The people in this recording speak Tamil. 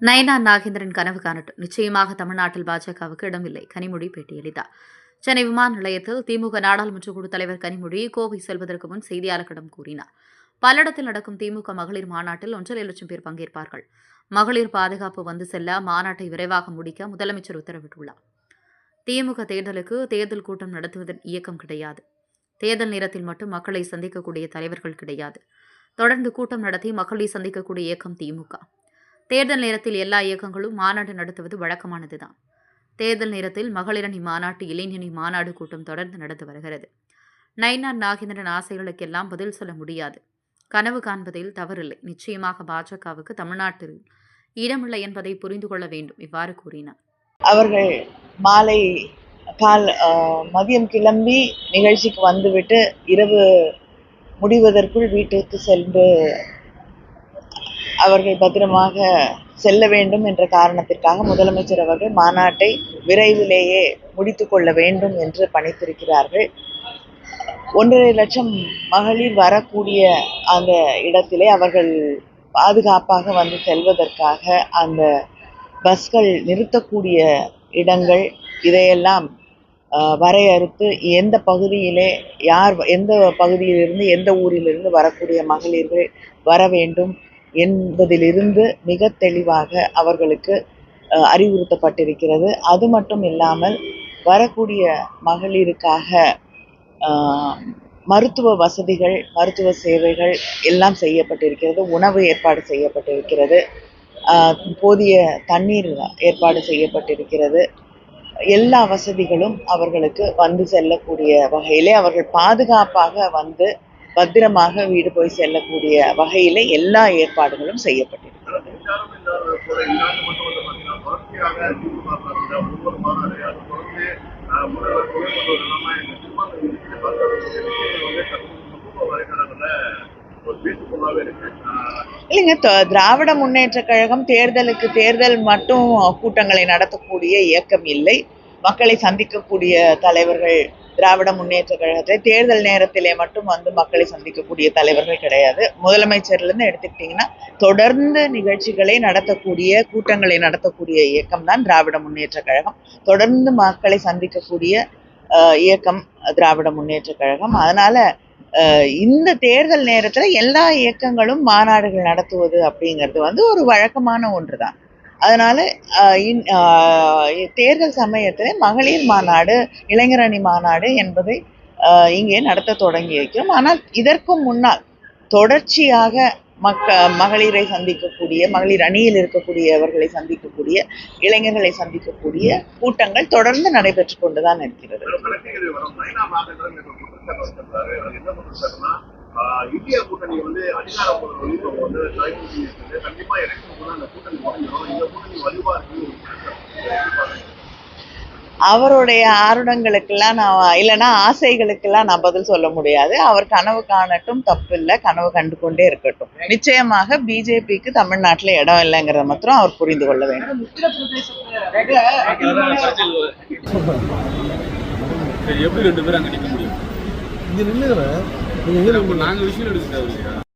நயனா நாகேந்திரன் கனவு காணட்டும். நிச்சயமாக தமிழ்நாட்டில் பாஜகவுக்கு இடமில்லை. கனிமொழி பேட்டியளித்தார். சென்னை விமான நிலையத்தில் திமுக நாடாளுமன்ற குழு தலைவர் கனிமொழி கோவை செல்வதற்கு முன் செய்தியாளர்களிடம் கூறினார். பல்லடத்தில் நடக்கும் திமுக மகளிர் மாநாட்டில் ஒன்றரை லட்சம் பேர் பங்கேற்பார்கள். மகளிர் பாதுகாப்பு வந்து செல்ல மாநாட்டை விரைவாக முடிக்க முதலமைச்சர் உத்தரவிட்டுள்ளார். திமுக தேர்தலுக்கு தேர்தல் கூட்டம் நடத்துவதன் இயக்கம் கிடையாது. தேர்தல் நேரத்தில் மட்டும் மக்களை சந்திக்கக்கூடிய தலைவர்கள் கிடையாது. தொடர்ந்து கூட்டம் நடத்தி மக்களை சந்திக்கக்கூடிய இயக்கம் திமுக. தேர்தல் நேரத்தில் எல்லா இயக்கங்களும் மாநாடு நடத்துவது வழக்கமானதுதான். தேர்தல் நேரத்தில் மகளிரணி மாநாட்டு இளைஞரணி மாநாடு கூட்டம் தொடர்ந்து நடந்து வருகிறது. நயினார் நாகேந்திரன் ஆசைகளுக்கெல்லாம் பதில் சொல்ல முடியாது. கனவு காண்பதில் தவறில்லை. நிச்சயமாக பாஜகவுக்கு தமிழ்நாட்டில் இடமில்லை என்பதை புரிந்து கொள்ள வேண்டும். இவ்வாறு கூறினார். அவர்கள் மாலை கால் மதியம் கிளம்பி நிகழ்ச்சிக்கு வந்துவிட்டு இரவு முடிவதற்குள் வீட்டுக்கு சென்று அவர்கள் பத்திரமாக செல்ல வேண்டும் என்ற காரணத்திற்காக முதலமைச்சர் அவர்கள் மாநாட்டை விரைவிலேயே முடித்து கொள்ள வேண்டும் என்று பணித்திருக்கிறார்கள். ஒன்றரை லட்சம் மகளிர் வரக்கூடிய அந்த இடத்திலே அவர்கள் பாதுகாப்பாக வந்து செல்வதற்காக அந்த பஸ்கள் நிறுத்தக்கூடிய இடங்கள் இதையெல்லாம் வரையறுத்து எந்த பகுதியிலே யார் எந்த பகுதியிலிருந்து எந்த ஊரிலிருந்து வரக்கூடிய மகளிர்கள் வர வேண்டும் என்பதிலிருந்து மிக தெளிவாக அவர்களுக்கு அறிவுறுத்தப்பட்டிருக்கிறது. அது மட்டும் இல்லாமல் வரக்கூடிய மகளிருக்காக மருத்துவ வசதிகள் மருத்துவ சேவைகள் எல்லாம் செய்யப்பட்டிருக்கிறது. உணவு ஏற்பாடு செய்யப்பட்டிருக்கிறது. போதிய தண்ணீர் ஏற்பாடு செய்யப்பட்டிருக்கிறது. எல்லா வசதிகளும் அவர்களுக்கு வந்து செல்லக்கூடிய வகையிலே அவர்கள் பாதுகாப்பாக வந்து பத்திரமாக வீடு போய் செல்லக்கூடிய வகையிலே எல்லா ஏற்பாடுகளும் செய்யப்பட்டிருக்கிறது. இல்லைங்க திராவிட முன்னேற்ற கழகம் தேர்தலுக்கு தேர்தல் மட்டும் கூட்டங்களை நடத்தக்கூடிய இயக்கம் இல்லை. மக்களை சந்திக்கக்கூடிய தலைவர்கள் திராவிட முன்னேற்ற கழகத்தை தேர்தல் நேரத்திலே மட்டும் வந்து மக்களை சந்திக்கக்கூடிய தலைவர்கள் கிடையாது. முதலமைச்சர்லேருந்து எடுத்துக்கிட்டிங்கன்னா தொடர்ந்து நிகழ்ச்சிகளை நடத்தக்கூடிய கூட்டங்களை நடத்தக்கூடிய இயக்கம் தான் திராவிட முன்னேற்ற கழகம். தொடர்ந்து மக்களை சந்திக்கக்கூடிய இயக்கம் திராவிட முன்னேற்ற கழகம். அதனால இந்த தேர்தல் நேரத்தில் எல்லா இயக்கங்களும் மாநாடுகள் நடத்துவது அப்படிங்கிறது வந்து ஒரு வழக்கமான ஒன்று தான் அதனால் இன்- தேர்தல் சமயத்தில் மகளிர் மாநாடு இளைஞரணி மாநாடு என்பதை இங்கே நடத்த தொடங்கி வைக்கிறோம். ஆனால் இதற்கும் முன்னால் தொடர்ச்சியாக மக்க மகளிரை சந்திக்கக்கூடிய மகளிர் அணியில் இருக்கக்கூடியவர்களை சந்திக்கக்கூடிய இளைஞர்களை சந்திக்கக்கூடிய கூட்டங்கள் தொடர்ந்து நடைபெற்று கொண்டுதான் இருக்கிறது. இந்திய கூட்டணி வந்து அதிகாரப்பூர்வம் நாகேந்திரன் என்ற குற்றச்சாட்டு அது என்ன குற்றச்சாட்டுனா ஆஹ், இந்திய கூட்டணி வந்து அதிகாரப்பூர்வ வெளியுறவு வந்து தலைமுறை இருக்குது கண்டிப்பா எலெக்ஷன் கூட அந்த கூட்டணி முடிஞ்சிடும் இந்த கூட்டணி வலுவா இருக்கு ஒரு குற்றச்சாட்டு அவருடைய ஆருடங்களுக்கெல்லாம் நான் இல்லைன்னா ஆசைகளுக்கெல்லாம் நான் பதில் சொல்ல முடியாது. அவர் கனவு காணட்டும் தப்பு இல்லை கனவு கண்டு கொண்டே இருக்கட்டும். நிச்சயமாக பிஜேபிக்கு தமிழ்நாட்டில் இடம் இல்லைங்கிறத மாத்திரம் அவர் புரிந்து கொள்ள வேண்டும். எப்படி ரெண்டு பேரும் அங்க முடியும்? விஷயம் எடுத்துட்டோம்